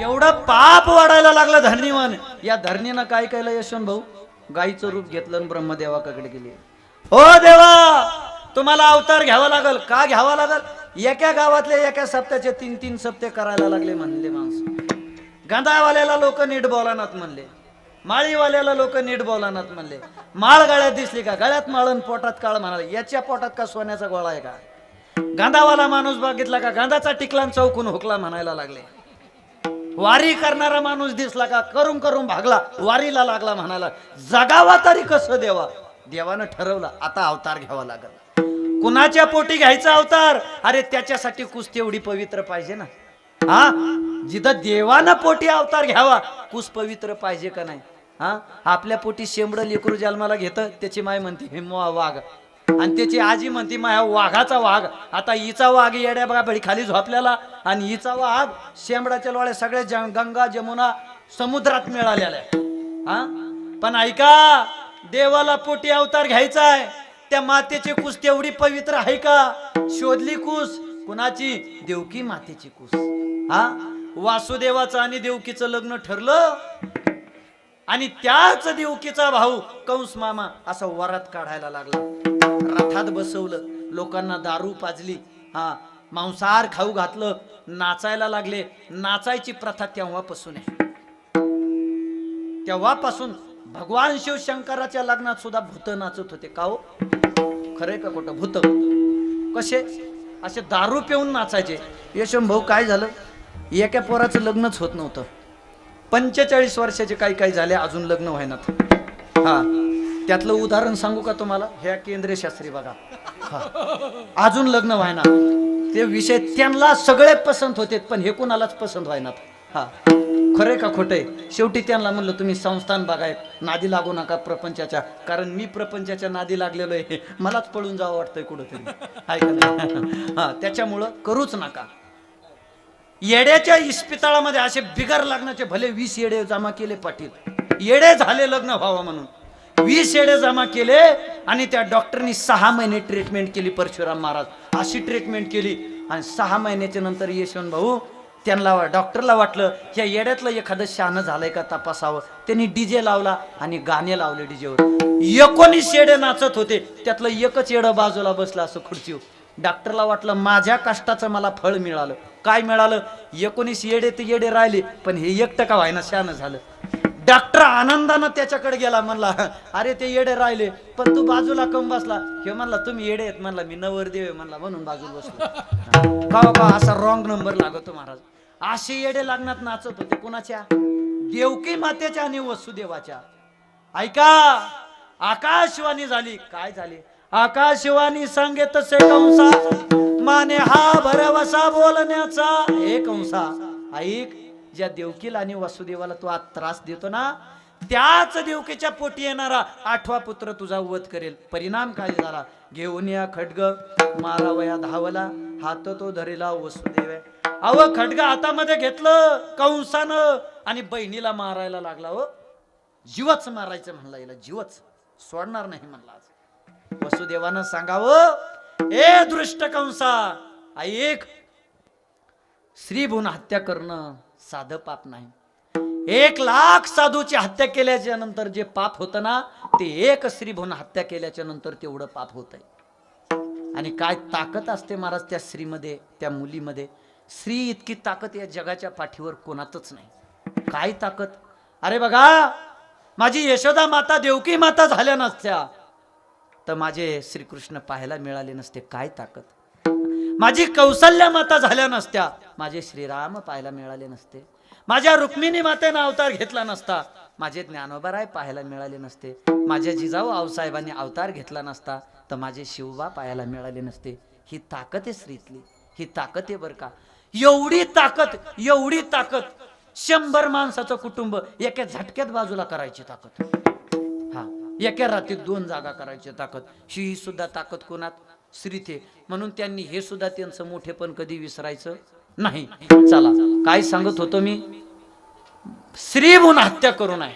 एवढं पाप वाढायला लागलं धरणीवान या धरणीनं काय केलं यशवंत भाऊ? गायीचं रूप घेतलं आणि ब्रह्मदेवाकडे गेली. हो देवा तुम्हाला अवतार घ्यावा लागल. का घ्यावा लागल? एका गावातले एका सप्त्याचे तीन तीन सप्ते करायला लागले म्हणले माणसं. गंधावाल्याला लोक नीट बोलानात म्हणले. माळीवाल्याला लोक नीट बोलानात म्हणले. माळ गळ्यात दिसली का? गळ्यात माळून पोटात काळ म्हणाले. याच्या पोटात का सोन्याचा गोळा आहे का? गांधावाला माणूस बघितला का? गांधाचा टिकला चौकून हुकला म्हणायला लागले. वारी करणारा माणूस दिसला का? करून करून भागला. वारीला लागला म्हणाला जगावा तरी कसं देवा? देवानं ठरवलं आता अवतार घ्यावा लागल. कुणाच्या पोटी घ्यायचा अवतार? अरे त्याच्यासाठी कुस्ती एवढी पवित्र पाहिजे ना. हा? जिथं देवानं पोटी अवतार घ्यावा कुस पवित्र पाहिजे का नाही? हा? आपल्या पोटी शेंबड लेकरू जन्माला घेतं त्याची माय म्हणते हे वाघ आणि त्याची आजी म्हणते माया वाघाचा वाघ आता हिचा वाघ येड्या बघा बळी खाली झोपल्याला आणि हिचा वाघ शेंबडाच्या लोळ्या सगळे गंगा जमुना समुद्रात मिळालेल्या हा? पण ऐका देवाला पोटी अवतार घ्यायचा आहे. त्या मातेची कुस तेवढी पवित्र आहे का? शोधली कुस. कुणाची? देवकी मातेची कुस. हा? वासुदेवाचं आणि देवकीचं लग्न ठरलं. आणि त्याच देवकीचा भाऊ कंस मामा असा वरात काढायला लागला. रथात बसवलं. लोकांना दारू पाजली. हा मांसाहार खाऊ घातलं. नाचायला लागले. नाचायची प्रथा तेव्हापासून आहे. तेव्हापासून भगवान शिवशंकराच्या लग्नात सुद्धा भूत नाचत होते. का हो? खरे का खोटं? भूत. कसे? असे दारू पिऊन नाचायचे. यशम भाऊ काय झालं? एका पोराचं लग्नच होत नव्हतं. पंचेचाळीस वर्षाचे काही काही झाले. अजून लग्न व्हायनात. हा. त्यातलं उदाहरण सांगू का तुम्हाला? ह्या केंद्रीय शास्त्री बघा. हा. अजून लग्न व्हायना ते विषय त्यांना सगळे पसंत होते पण हे कुणालाच पसंत व्हायना हा. खरे का खोटे शेवटी त्यांना म्हणलं तुम्ही संस्थान बघाय नादी लागू नका प्रपंचाच्या. कारण मी प्रपंचाच्या नादी लागलेलो आहे मलाच पळून जावं वाटतंय कुठंतरी. हाय हा. त्याच्यामुळं करूच नका. येड्याच्या इस्पितळामध्ये असे बिगर लग्नाचे भले वीस येडे जमा केले पाटील. येडे झाले लग्न व्हावं म्हणून. वीस येडे जमा केले आणि त्या डॉक्टरनी सहा महिने ट्रीटमेंट केली परशुराम महाराज. अशी ट्रीटमेंट केली. आणि सहा महिन्याच्या नंतर यशवंत भाऊ त्यांना डॉक्टरला वाटलं या येड्यातलं एखादं शहाणं झालंय का तपासावं? त्यांनी डीजे लावला आणि गाणे लावले डीजेवर एकोणीस येडे नाचत होते. त्यातलं एकच येडं बाजूला बसलं असं खुर्चीवर. डॉक्टरला वाटलं माझ्या कष्टाचं मला फळ मिळालं. काय मिळालं? एकोणीस येडे ते येडे राहिले पण हे एक टका व्हायना? शहाणं झालं. डॉक्टर आनंदानं त्याच्याकडे गेला म्हणला अरे ते येडे राहिले पण तू बाजूला कम बसला. हे म्हणला तुम्ही येडे आहेत म्हणला मी नवर देव म्हणला म्हणून बाजूला बसलो. का का असा रॉंग नंबर लागतो महाराज. असे येडे लागणार नाचत होते कुणाच्या? देवकी मातेच्या आणि वसुदेवाच्या. ऐका आकाशवाणी झाली. काय झाली? आकाशवाणी सांगे तसे कंसा माने हा भरवसा बोलण्याचा. हे कंसा. ऐक. ज्या देवकीला आणि वासुदेवाला तो आज त्रास देतो ना त्याच देवकीच्या पोटी येणारा आठवा पुत्र तुझा वध करेल. परिणाम काय झाला? घेऊन या खडग मारावया धावला. हात तो धरेला वसुदेव अव खडग हातामध्ये घेतलं कंसानं आणि बहिणीला मारायला लागला हो. जीवच मारायचं म्हणला याला जीवच. सोडणार नाही म्हणला आज. वसुदेवानं सांगावं ए दृष्ट कंसा ऐक स्त्री भून हत्या करणं साधं पाप नाही. एक लाख साधूची हत्या केल्याच्यानंतर जे पाप होतं ना ते एक स्त्री हत्या केल्याच्यानंतर तेवढं पाप होत आणि काय ताकद असते महाराज त्या स्त्रीमध्ये त्या मुलीमध्ये? स्त्री इतकी ताकद या जगाच्या पाठीवर कोणातच नाही. काय ताकद? अरे बघा माझी यशोदा माता देवकी माता झाल्या नसत्या. तर माझे श्रीकृष्ण पाहायला मिळाले नसते. काय ताकद? माझी कौशल्या माता झाल्या नसत्या. माझे श्रीराम पाहायला मिळाले नसते. माझ्या रुक्मिणी मातेनं अवतार घेतला नसता. माझे ज्ञानोबराय पाहायला मिळाले नसते. माझ्या जिजाऊ आऊसाहेबांनी अवतार घेतला नसता. तर माझे शिवबा पाहायला मिळाले नसते. ही ताकद आहे स्त्रीतली. ही ताकद आहे बरं का. एवढी ताकद एवढी ताकद. शंभर माणसाचं कुटुंब एका झटक्यात बाजूला करायची ताकद. हा एका रात्रीत दोन जागा करायची ताकद. ही सुद्धा ताकद कोणात? श्रीथे म्हणून त्यांनी हे सुद्धा त्यांचं मोठेपण कधी विसरायचं? नाही. चला काय सांगत होतो मी? स्त्री म्हणून हत्या करू नये.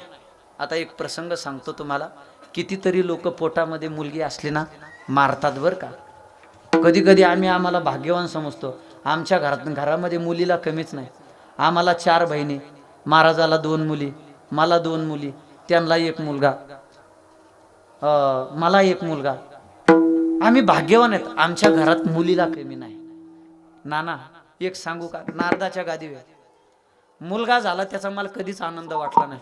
आता एक प्रसंग सांगतो तुम्हाला. कितीतरी लोक पोटामध्ये मुलगी असली ना मारतात बर का. कधी कधी आम्ही आम्हाला भाग्यवान समजतो. आमच्या घरात घरामध्ये मुलीला कमीच नाही. आम्हाला चार बहिणी महाराजाला दोन मुली मला दोन मुली त्यांना एक मुलगा मला एक मुलगा. आम्ही भाग्यवान आहेत. आमच्या घरात मुलीला कमी नाही. नाना एक सांगू का? नारदाच्या गादीवर. मुलगा झाला त्याचा मला कधीच आनंद वाटला नाही.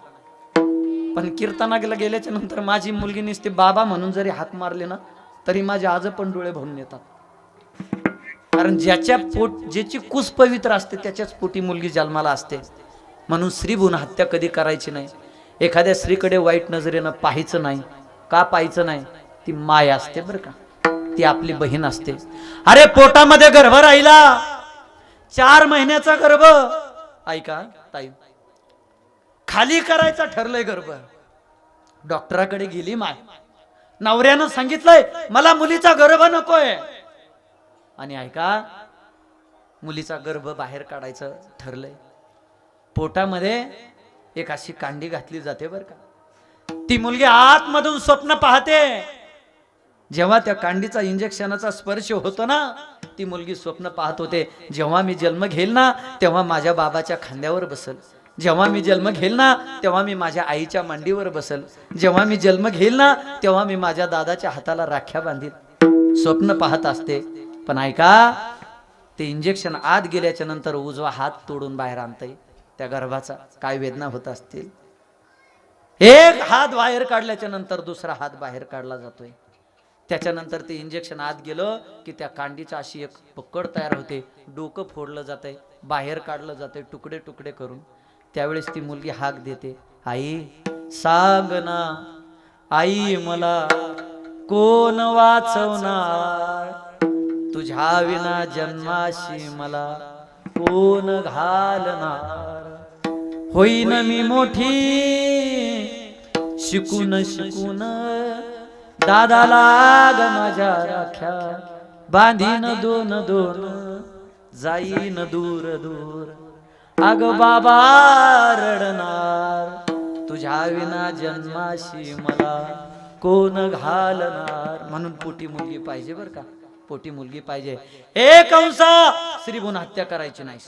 पण कीर्तनाला गेल्याच्यानंतर माझी मुलगी नुसती बाबा म्हणून जरी हात मारले ना तरी माझे आज पण डोळे भरून येतात. कारण ज्याच्या पोट ज्याची कुस पवित्र असते त्याच्याच पोटी मुलगी जन्माला असते. म्हणून स्त्रीभून हत्या कधी करायची नाही. एखाद्या स्त्रीकडे वाईट नजरेनं पाहायचं नाही. का पाहायचं नाही? ती माय असते बरं का. ती आपली बहीण असते. अरे पोटामध्ये गर्भ राहिला. चार महिन्याचा गर्भ. ऐका ताई. खाली करायचा ठरलंय गर्भ. डॉक्टराकडे गेली माय. नवऱ्यानं सांगितलंय मला मुलीचा गर्भ नकोय. आणि ऐका मुलीचा गर्भ बाहेर काढायचं ठरलंय. पोटामध्ये एक अशी कांडी घातली जाते बर का. ती मुलगी आतमधून स्वप्न पाहते. जेव्हा त्या कांडीचा इंजेक्शनाचा स्पर्श होतो ना ती मुलगी स्वप्न पाहत होते. जेव्हा मी जन्म घेईल ना तेव्हा माझ्या बाबाच्या खांद्यावर बसल. जेव्हा मी जन्म घेईल ना तेव्हा मी माझ्या आईच्या मांडीवर बसल. जेव्हा मी जन्म घेईल ना तेव्हा मी माझ्या दादाच्या हाताला राख्या बांधील. स्वप्न पाहत असते. पण ऐका ते इंजेक्शन आत गेल्याच्यानंतर उजवा हात तोडून बाहेर आणतंय. त्या गर्भाचा काय वेदना होत असतील? एक हात बाहेर काढल्याच्या नंतर दुसरा हात बाहेर काढला जातोय. त्याच्यानंतर ते इंजेक्शन आत गेलं की त्या कांडीचा अशी एक पकड तयार होते. डोकं फोडलं जातंय बाहेर काढलं जातंय तुकडे तुकडे करून. त्यावेळेस ती मुलगी हाक देते. आई सांग ना आई मला कोण वाचवणार? तुझ्या विना जन्माशी मला कोण घालणार? होईन मी मोठी शिकून शिकून दादाला लाग माझ्या राख्या. बांधीन दोन दोन जाईन दूर दूर. अग बाबा रडणार तुझ्या विना जन्माशी मला कोण घालणार? म्हणून पोटी मुलगी पाहिजे बर का? पोटी मुलगी पाहिजे. ए कंसा श्रीभून हत्या करायची नाही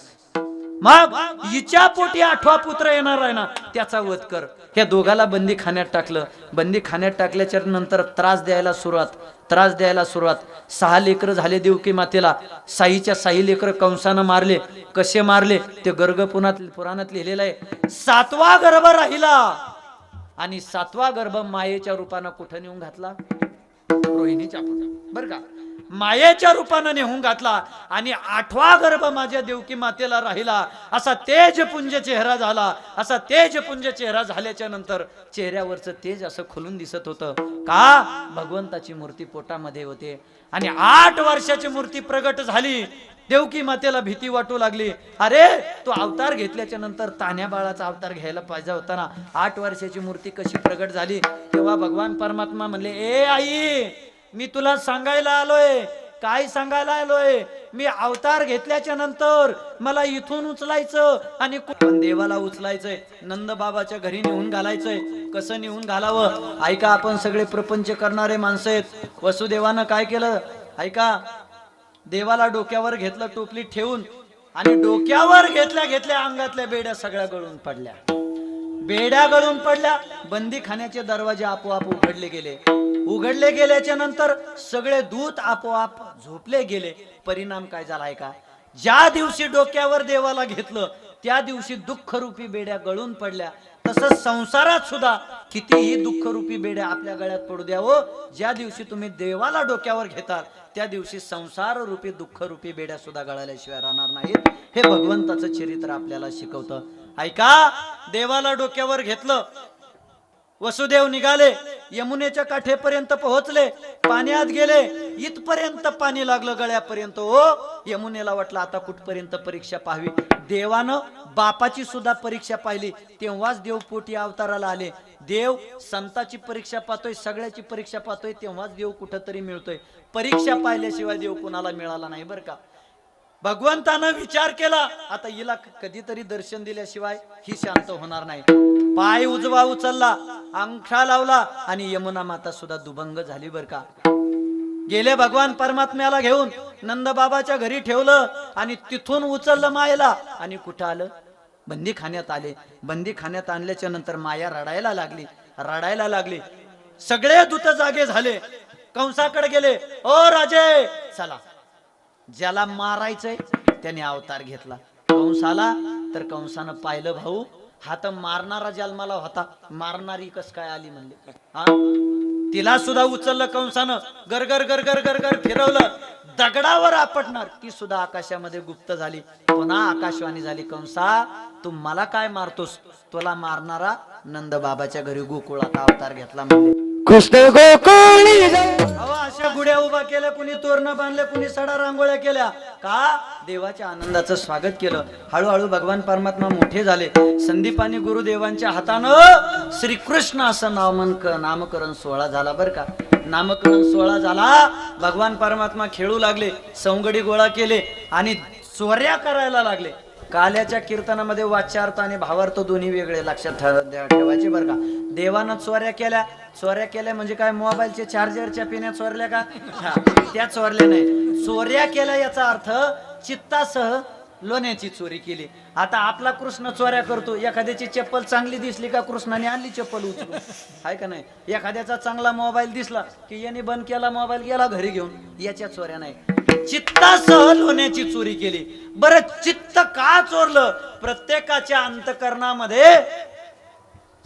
मग हिच्या पोटी आठवा पुत्र येणार आहे ना त्याचा वध कर. ह्या दोघाला बंदी खाण्यात टाकलं. बंदी खाण्यात टाकल्याच्या नंतर त्रास द्यायला सुरुवात. त्रास द्यायला सुरुवात. सहा लेकर झाले देवकी मातेला. साईच्या साई लेकर कंसानं मारले. कसे मारले? ते गर्ग पुराणात पुराणात लिहिलेलं आहे. सातवा गर्भ राहिला. आणि सातवा गर्भ मायेच्या रूपानं कुठं नेऊन घातला? रोहिणीच्या पोटात का? मायेच्या रूपानं नेहून घातला आणि आठवा गर्भ माझ्या देवकी मातेला राहिला. असा तेज पुंज चेहरा झाला. असा तेजपुंज चेहरा झाल्याच्यानंतर चेहऱ्यावरचं तेज असं खुलून दिसत होतं. का? भगवंताची मूर्ती पोटामध्ये होते. आणि आठ वर्षाची मूर्ती प्रगट झाली. देवकी मातेला भीती वाटू लागली. अरे तो अवतार घेतल्याच्या नंतर तान्या बाळाचा अवतार घ्यायला पाहिजे होता ना. आठ वर्षाची मूर्ती कशी प्रगट झाली? तेव्हा भगवान परमात्मा म्हणले ए आई मी तुला सांगायला आलोय. काय सांगायला आलोय? मी अवतार घेतल्याच्या नंतर मला इथून उचलायचं आणि देवाला उचलायचंय. नंद बाबाच्या घरी नेऊन घालायचंय. कसं नेऊन घालावं? ऐका आपण सगळे प्रपंच करणारे माणसं आहेत. वसुदेवानं काय केलं? ऐका देवाला डोक्यावर घेतलं टोपली ठेवून आणि डोक्यावर घेतल्या घेतल्या अंगातल्या बेड्या सगळ्या गळून पडल्या. बेड्या गळून पडल्या. बंदी खाण्याचे दरवाजे आपोआप उघडले गेले. उघडले गेल्याच्यानंतर सगळे दूत आपोआप झोपले गेले. परिणाम काय झालाय का? ज्या दिवशी डोक्यावर देवाला घेतलं त्या दिवशी दुःखरूपी बेड्या गळून पडल्या. तसंच संसारात सुद्धा कितीही दुःखरूपी बेड्या आपल्या गळ्यात पडू द्यावं हो. ज्या दिवशी तुम्ही देवाला डोक्यावर घेतात त्या दिवशी संसार रूपी दुःख रूपी बेड्या सुद्धा गळाल्याशिवाय राहणार नाहीत. हे भगवंताचं चरित्र आपल्याला शिकवतं. ऐका देवाला डोक्यावर घेतलं वसुदेव निघाले यमुनेच्या काठेपर्यंत पोहोचले पाण्यात गेले. इथपर्यंत पाणी लागलं गळ्यापर्यंत. हो यमुनेला वाटलं आता कुठपर्यंत परीक्षा पाहावी? देवानं बापाची सुद्धा परीक्षा पाहिली. तेव्हाच देव पोटी अवताराला आले. देव संताची परीक्षा पाहतोय सगळ्याची परीक्षा पाहतोय तेव्हाच देव कुठंतरी मिळतोय. परीक्षा पाहिल्याशिवाय देव कुणाला मिळाला नाही बरं का? भगवंतानं विचार केला. आता हिला कधीतरी दर्शन दिल्याशिवाय ही शांत होणार नाही. पाय उजवा उचलला अंगठा लावला आणि यमुना माता सुद्धा दुभंग झाली बर का? गेले भगवान परमात्म्याला घेऊन नंद बाबाच्या घरी ठेवलं आणि तिथून उचललं मायला आणि कुठं आलं? बंदी खाण्यात आले. बंदी खाण्यात आणल्याच्या नंतर माया रडायला लागली रडायला लागली. सगळे दूत जागे झाले. कंसाकडे गेले. ओ राजे चला. ज्याला मारायचंय त्याने अवतार घेतला. कंस आला तर कंसानं पाहिलं भाऊ हा तर मारणारा जन्माला होता. मारणारी कस काय आली म्हणले? हा? तिला सुद्धा उचललं कंसानं. गरगर गरगर गरगर फिरवलं. दगडावर आपटणार. ती सुद्धा आकाशामध्ये गुप्त झाली. पुन्हा आकाशवाणी झाली कंसा तू मला काय मारतोस? तुला मारणारा नंद बाबाच्या घरी गोकुळात अवतार घेतला म्हणजे कृष्ण गोकुळी अहो अशा गुड्या उभा केल्या कुणी तोरणं बांधले कुणी सडा रांगोळ्या केल्या. का? देवाच्या आनंदाचं स्वागत केलं. हळूहळू भगवान परमात्मा मोठे झाले. संदीपानी गुरुदेवांच्या हातानं श्रीकृष्ण असं नामन नामकरण सोहळा झाला बरं का. नामकरण सोहळा झाला. भगवान परमात्मा खेळू लागले सवंगडी गोळा केले आणि चोऱ्या करायला लागले. काल्याच्या कीर्तनामध्ये वाच्यार्थ आणि भावार्थ दोन्ही वेगळे लक्षात ठेवायचे बरं का. देवानं चोऱ्या केल्या. चोऱ्या केल्या म्हणजे काय? मोबाईलचे चार्जरच्या पिण्या चोरल्या का? हा, त्या चोरल्या नाही. चोऱ्या केल्या याचा अर्थ चित्तासह लोण्याची चोरी केली. आता आपला कृष्ण चोऱ्या करतो. एखाद्याची चप्पल चांगली दिसली का कृष्णाने आणली चप्पल उचलून? आहे का नाही? एखाद्याचा चांगला मोबाईल दिसला की याने बंद केला मोबाईल गेला घरी घेऊन. याच्या चोऱ्या नाही. चित्तासह लोण्याची चोरी केली. बरं चित्त का चोरलं? प्रत्येकाच्या अंतकरणामध्ये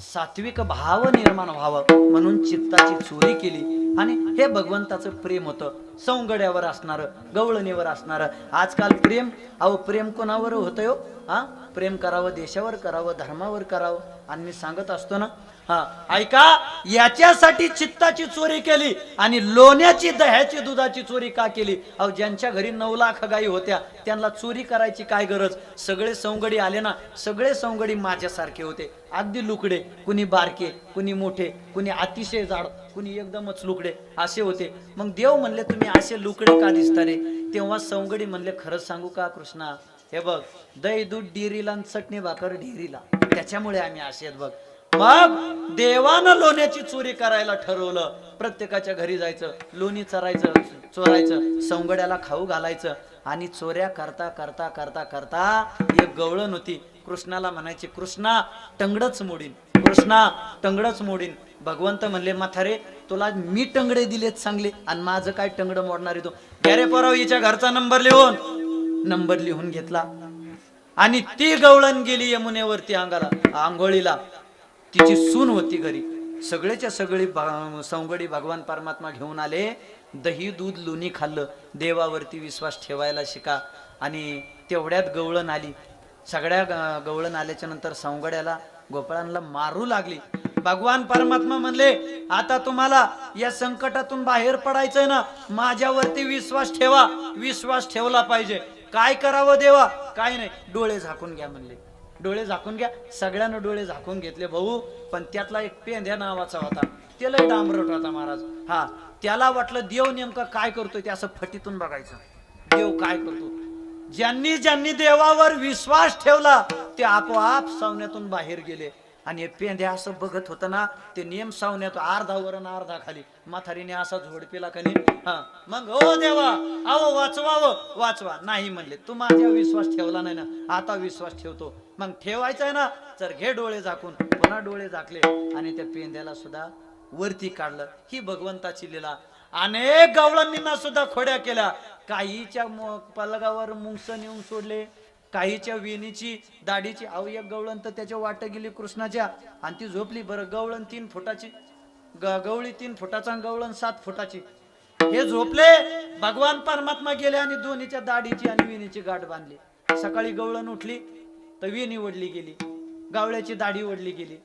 सात्विक भाव निर्माण व्हावं म्हणून चित्ताची चोरी केली. आणि हे भगवंताचं प्रेम होतं. सौंगड्यावर असणारं गवळणीवर असणारं. आजकाल प्रेम अहो प्रेम कोणावर होतं हो? हा? प्रेम करावं देशावर करावं धर्मावर करावं. आणि मी सांगत असतो ना हा ऐका याच्यासाठी चित्ताची चोरी केली आणि लोण्याची दह्याची दुधाची चोरी का केली? अहो ज्यांच्या घरी नऊ लाख गाई होत्या त्यांना चोरी करायची काय गरज? सगळे सौंगडी आले ना सगळे सौंगडी माझ्यासारखे होते. अगदी लुकडे कुणी बारके कुणी मोठे कुणी अतिशय जाड कुणी एकदमच लुकडे असे होते. मग देव म्हणले तुम्ही असे लुकडे का दिसता रे? तेव्हा सौंगडी म्हणले खरंच सांगू का कृष्णा? हे बघ दही दूध डिरीला आणि चटणी भाकर डिरीला. त्याच्यामुळे आम्ही असे आहेत बघ. मग देवानं लोण्याची चोरी करायला ठरवलं. प्रत्येकाच्या घरी जायचं लोणी चरायचं चोरायचं सौंगड्याला खाऊ घालायचं आणि चोऱ्या करता करता करता करता एक गवळण होती. कृष्णाला म्हणायचे कृष्णा टंगडच मोडीन. कृष्णा टंगडच मोडीन. भगवंत म्हणले माथारे तुला मी टंगडे दिलेत चांगले आणि माझं काय टंगड मोडणार आहे तो? गॅरे पोराव हिच्या घरचा नंबर लिहून. नंबर लिहून घेतला. आणि ती गवळण गेली यमुनेवरती अंगाला आंघोळीला. तिची सून होती घरी. सगळेच्या सगळी भा- सौंगडी भगवान परमात्मा घेऊन आले. दही दूध लोणी खाल्लं. देवावरती विश्वास ठेवायला शिका. आणि तेवढ्यात गवळण आली. सगळ्या गवळण आल्याच्यानंतर सौंगड्याला गोपाळांना मारू लागली. भगवान परमात्मा म्हणले आता तुम्हाला या संकटातून बाहेर पडायचंय ना माझ्यावरती विश्वास ठेवा. विश्वास ठेवला पाहिजे. काय करावं देवा? काय नाही. डोळे झाकून घ्या म्हणले. डोळे झाकून घ्या. सगळ्यांना डोळे झाकून घेतले भाऊ पण त्यातला एक पेंध्या नावाचा होता. त्याला डांबरट होता महाराज. हा त्याला वाटलं देव नेमकं काय करतोय ते असं फटीतून बघायचं. देव काय करतो? ज्यांनी ज्यांनी देवावर विश्वास ठेवला ते आपोआप सावण्यातून बाहेर गेले. आणि हे पेंध्या असं बघत होतं ना ते नियम सावण्यात अर्धा वरण अर्धा खाली. माथारीने असा झोडपेला कनी हा. मग हो देवा अहो वाचवावं वाचवा. नाही म्हणले. तू माझ्या विश्वास ठेवला नाही ना आता विश्वास ठेवतो. मग ठेवायचा आहे ना तर घे डोळे झाकून. पुन्हा डोळे झाकले आणि त्या पेंद्याला सुद्धा वरती काढलं. ही भगवंताची लीला. अनेक गवळणींना सुद्धा खोड्या केल्या. काहीच्या मो- पलगावर मुंगस नेऊन सोडले. काहीच्या वेणीची दाढीची अहो एक गवळण तर त्याच्या वाट गेली कृष्णाच्या. आणि ती झोपली बरं गवळण तीन फुटाची. गवळी तीन फुटाचा गवळण सात फुटाची. हे झोपले भगवान परमात्मा गेले आणि दोन्हीच्या दाढीची आणि विणीची गाठ बांधली. सकाळी गवळण उठली तर विणी ओढली गेली. गावळ्याची दाढी ओढली गेली.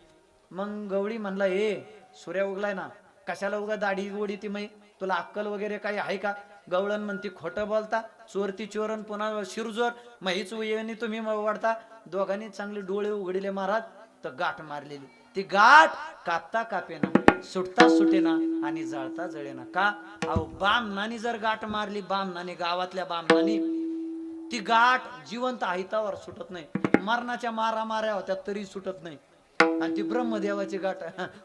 मग गवळी म्हणला हे सूर्या उगलाय ना. कशाला उगा दाढी ओढी ती मै तुला अक्कल वगैरे काही आहे का? गवळण म्हणती खोटं बोलता चोरती चोरण चोरन पुन्हा शिरजोर मग हीच येणी तुम्ही वाढता दोघांनी चांगले डोळे उघडले महाराज तर गाठ मारलेली. ती गाठ कापता कापेना सुटता सुटेना आणि जळता जळेना. का? अहो बामनानी जर गाठ मारली बामनानी गावातल्या बामनानी ती गाठ जिवंत आहितावर सुटत नाही. मरणाच्या मारा माऱ्या होत्या तरी सुटत नाही. आणि ती ब्रह्मदेवाची गाठ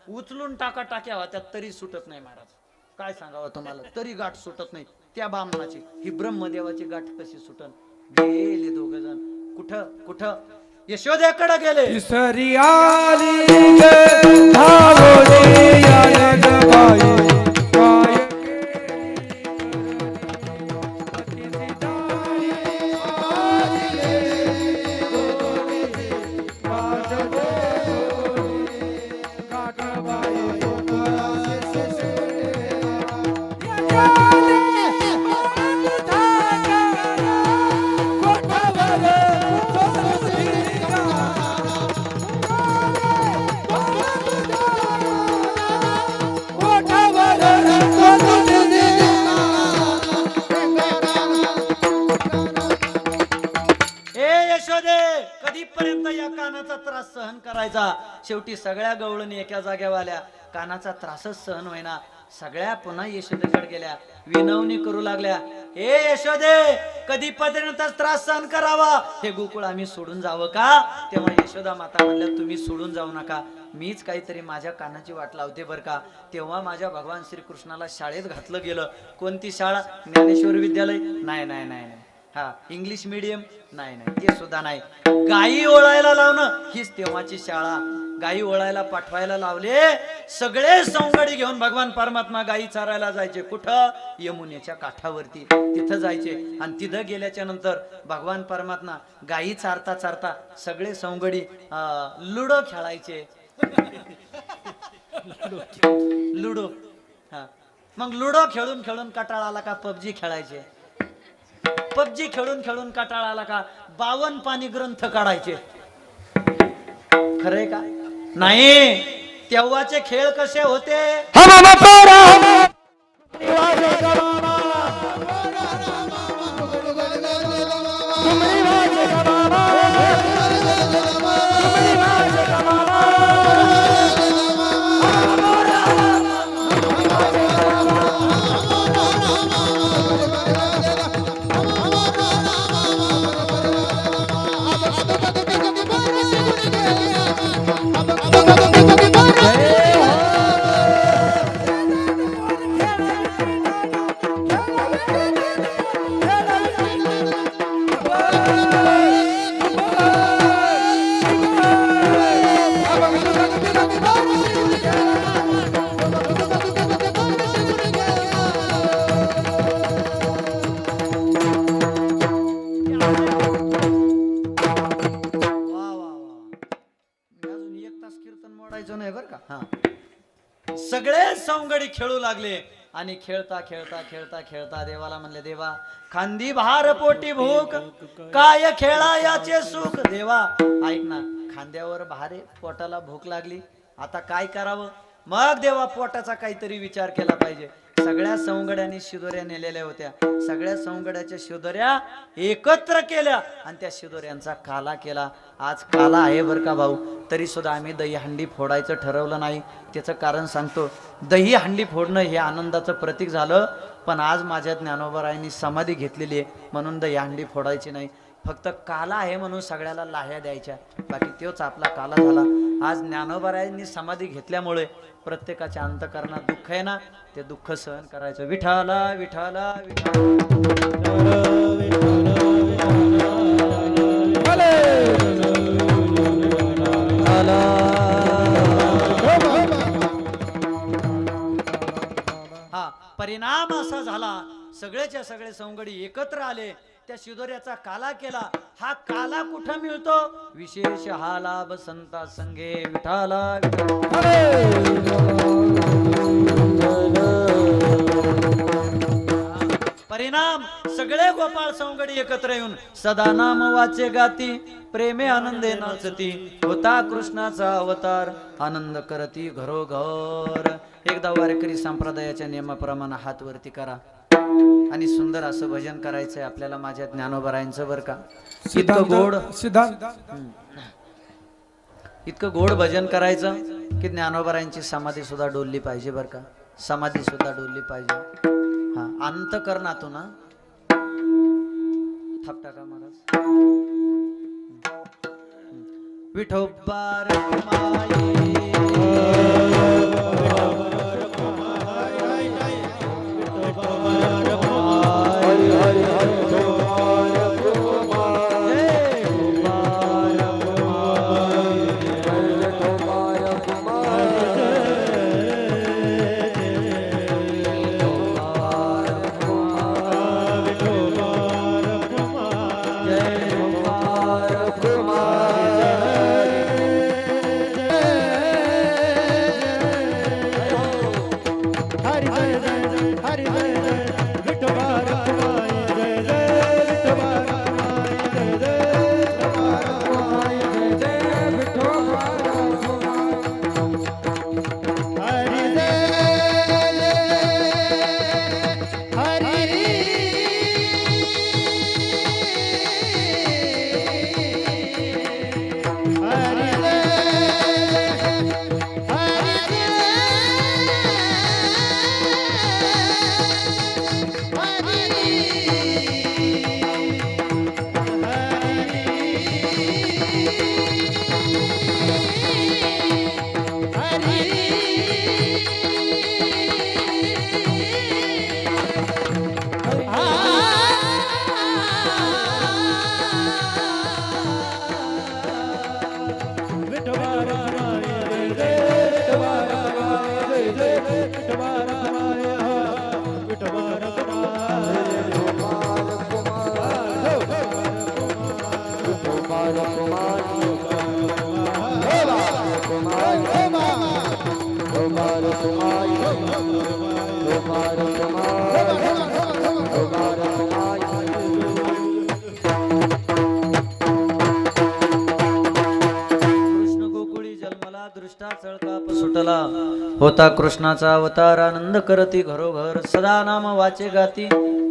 उचलून टाका टाक्या होत्या तरी सुटत नाही महाराज. काय सांगावं तुम्हाला? तरी गाठ सुटत नाही. त्या बामणाची ही ब्रह्मदेवाची गाठ कशी सुटन? गेले दोघ जण कुठं कुठं? यशोद्याकडे गेले. सरी आली सहन करायचा. शेवटी सगळ्या गवळणी एका जाग्यावर आल्या. कानाचा त्रासच सहन होईना. सगळ्या पुन्हा यशोदेकडे गेल्या. विनवणी करू लागल्या. हे यशोदे कधीपर्यंत त्रास सहन करावा? हे गोकुळ आम्ही सोडून जावं का? तेव्हा यशोदा माता म्हणल्या तुम्ही सोडून जाऊ नका. मीच काहीतरी माझ्या कानाची वाट लावते बरं का? तेव्हा माझ्या भगवान श्रीकृष्णाला शाळेत घातलं गेलं. कोणती शाळा? ज्ञानेश्वर विद्यालय? नाही नाही नाही. हा इंग्लिश मिडियम नाही नाही ते सुद्धा नाही. गायी ओळायला लावणं हीच तेव्हाची शाळा. गायी ओळायला पाठवायला लावले सगळे सौंगडी घेऊन भगवान परमात्मा गायी चारायला जायचे. कुठं? यमुनेच्या काठावरती. तिथं जायचे. आणि तिथं गेल्याच्यानंतर भगवान परमात्मा गायी चारता चारता सगळे सौंगडी लुडो खेळायचे. लुडो. हा. मग लुडो खेळून खेळून कटाळा आला का पबजी खेळायचे? पबजी खेळून खेळून कटाळा आला का? बावन पाणी ग्रंथ काढायचे. खरंय का? नाही. तेव्हाचे खेळ कसे होते? आणि खेळता खेळता खेळता खेळता देवाला म्हणले देवा खांदी भार पोटी भूक काय खेळा याचे सुख देवा. ऐक ना खांद्यावर भारे पोटाला भूक लागली. आता काय करावं? मग देवा पोटाचा काहीतरी विचार केला पाहिजे. सगळ्या सौंगड्यांनी शिदोऱ्या नेलेल्या होत्या. सगळ्या सौंगड्याच्या शिदोऱ्या एकत्र केल्या आणि त्या शिदोऱ्यांचा काला केला. आज काला आहे बरं का भाऊ? तरी सुद्धा आम्ही दही हंडी फोडायचं ठरवलं नाही. त्याचं कारण सांगतो दही हंडी फोडणं हे आनंदाचं प्रतीक झालं पण आज माझ्या ज्ञानोबरायांनी समाधी घेतलेली आहे. म्हणून दही हंडी फोडायची नाही. फक्त काला आहे म्हणून सगळ्याला लाह्या द्यायच्या. बाकी तोच आपला काला झाला. आज ज्ञानोबरायांनी समाधी घेतल्यामुळे प्रत्येकाच्या अंतकरणात दुःख आहे ना? ते दुःख सहन करायचं. विठाला विठाला विठाला हा परिणाम असा झाला. सगळेच्या सगळे सवंगडी एकत्र आले. त्या शिदोऱ्याचा काला केला. हा काला कुठं मिळतो? विशेष हा लाभ संता संघे विठाला परिणाम सगळे गोपाळ सवंगडी एकत्र येऊन सदा नाम वाचे गाती प्रेमे आनंदे नाचती होता कृष्णाचा अवतार आनंद करती घरोघर. एकदा वारकरी संप्रदायाच्या नियमाप्रमाणे हात वरती करा. आणि सुंदर असं भजन करायचंय आपल्याला माझ्या ज्ञानोबरायांचं बरं का? इतकं गोड सिद्धांत इतकं गोड भजन करायचं की ज्ञानोबरायांची समाधी सुद्धा डोलली पाहिजे बरं का? समाधी सुद्धा डोलली पाहिजे. हा अंतकरणातून थाप टाका महाराज. विठोबार कुमार होता कृष्णाचा अवतार आनंद करती घरोघर सदा नाम वाचे गाती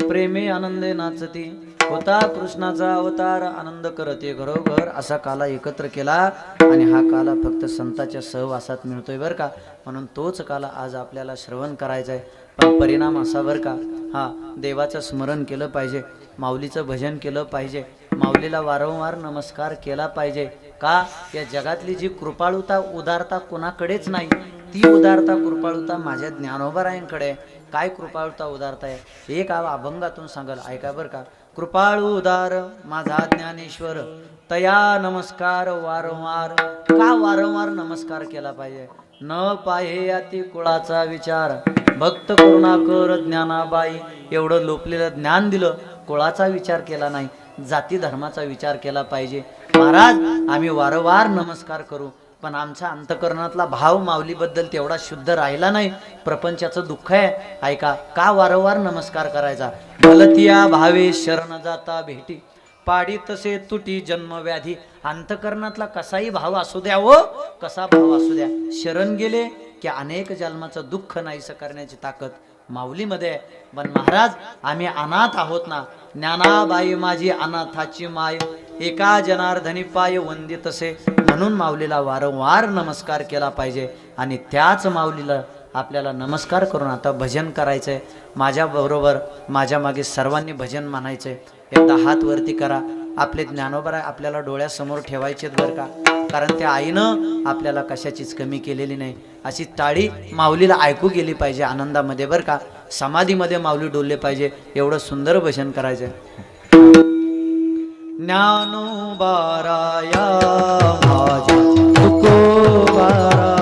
प्रेमी आनंदे नाचती. होता कृष्णाचा अवतार आनंद करते घरोघर असा काला एकत्र केला आणि हा काला फक्त संताच्या सहवासात मिळतोय बरं का? म्हणून तोच काला आज आपल्याला श्रवण करायचा आहे पण परिणाम असा बरं का? हा देवाचं स्मरण केलं पाहिजे माऊलीचं भजन केलं पाहिजे माऊलीला वारंवार नमस्कार केला पाहिजे. का? या जगातली जी कृपाळुता उदारता कोणाकडेच नाही. ती उदारता कृपाळुता माझ्या ज्ञानोबरायांकडे. काय कृपाळुता उदारता आहे? एक का अभंगातून सांगाल. ऐका बरं का. कृपाळू उदार माझा ज्ञानेश्वर तया नमस्कार वारंवार. का वारंवार नमस्कार केला पाहिजे? न पाहे अति कुळाचा विचार. भक्त करुणा कर ज्ञानाबाई. एवढं लोपलेलं ज्ञान दिलं कुळाचा विचार केला नाही. जाती धर्माचा विचार केला पाहिजे. महाराज आम्ही वारंवार नमस्कार करू. पण आमच्या अंतकरणातला भाव माऊलीबद्दल तेवढा शुद्ध राहिला नाही. प्रपंचाचं दुःख आहे. ऐका का वारंवार नमस्कार करायचा? गलतिया भावे शरण जाता भेटी. पाडी तसे तुटी जन्म व्याधी. अंतकरणातला कसाही भाव असू द्या व कसा भाव असू द्या. शरण गेले की अनेक जन्माचं दुःख नाहीसं करण्याची ताकद माऊलीमध्ये आहे. पण महाराज आम्ही अनाथ आहोत ना? ज्ञानाबाई माझी अनाथाची माय. एका जनार्दनी पाय वंदित असे. म्हणून माऊलीला वारंवार नमस्कार केला पाहिजे आणि त्याच माऊलीला आपल्याला नमस्कार करून आता भजन करायचंय. माझ्या बरोबर माझ्या मागे सर्वांनी भजन म्हणायचंय. एकदा हात वरती करा. आपले ज्ञानोबर आहे आपल्याला डोळ्यासमोर ठेवायचे बरं का? कारण त्या आईनं आपल्याला कशाचीच कमी केलेली नाही. अशी ताळी माऊलीला ऐकू गेली पाहिजे आनंदामध्ये बरं का? समाधीमध्ये माऊली डोलले पाहिजे. एवढं सुंदर भजन करायचं ਨਾਨੂ ਬਾਰਾਇਆ ਮਾਜ ਤੁਕੋ ਬਾਰਾ